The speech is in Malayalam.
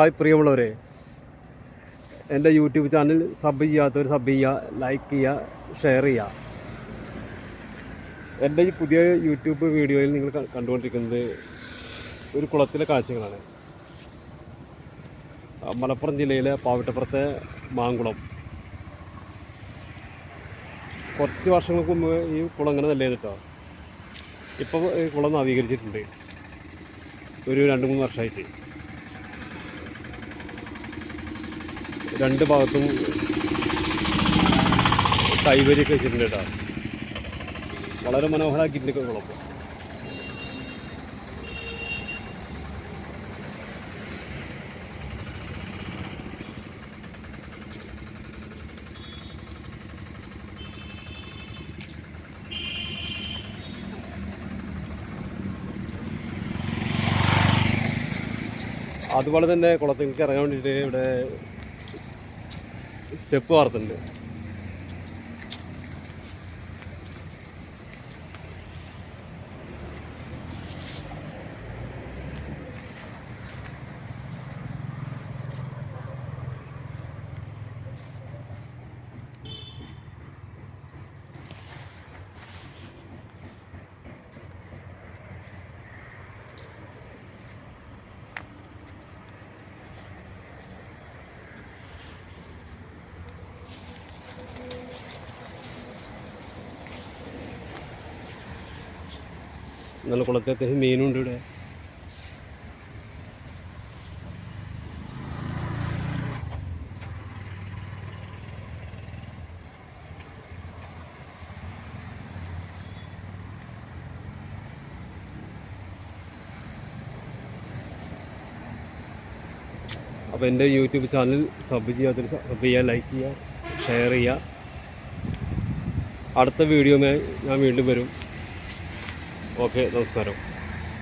ഹായ് പ്രിയമുള്ളവരെ എന്റെ യൂട്യൂബ് ചാനൽ സബ് ചെയ്യാത്തവർ സബ് ചെയ്യുക ലൈക്ക് ചെയ്യുക ഷെയർ ചെയ്യുക. എന്റെ ഈ പുതിയ യൂട്യൂബ് വീഡിയോയിൽ നിങ്ങൾ കണ്ടുകൊണ്ടിരിക്കുന്നത് ഒരു കുളത്തിലെ കാഴ്ചകളാണ്. മലപ്പുറം ജില്ലയിലെ പാവട്ടപ്പുറത്തെ മാങ്കുളം. കുറച്ച് വർഷങ്ങൾക്ക് മുമ്പ് ഈ കുളം ഇങ്ങനെ നല്ല കേട്ടോ ഇപ്പോൾ ഈ കുളം നവീകരിച്ചിട്ടുണ്ട്. ഒരു രണ്ട് മൂന്ന് വർഷമായിട്ട് രണ്ട് ഭാഗത്തും കൈവരിയൊക്കെ വെച്ചിട്ടുണ്ട് കേട്ടോ. വളരെ മനോഹരമാക്കിയിട്ടുണ്ട് കുഴപ്പം അതുപോലെ തന്നെ കുളത്തിൽ ഇറങ്ങാൻ വേണ്ടിയിട്ട് ഇവിടെ സ്റ്റെപ്പ് വാർത്തുണ്ട് നല്ല കുളത്തെ മീനുണ്ട് ഇവിടെ. അപ്പോൾ എന്റെ യൂട്യൂബ് ചാനൽ സബ് ചെയ്യാത്തൊരു സബ് ചെയ്യുക ലൈക്ക് ചെയ്യുക ഷെയർ ചെയ്യുക. അടുത്ത വീഡിയോ ഞാൻ വീണ്ടും വരും. ഓക്കെ നമസ്കാരം.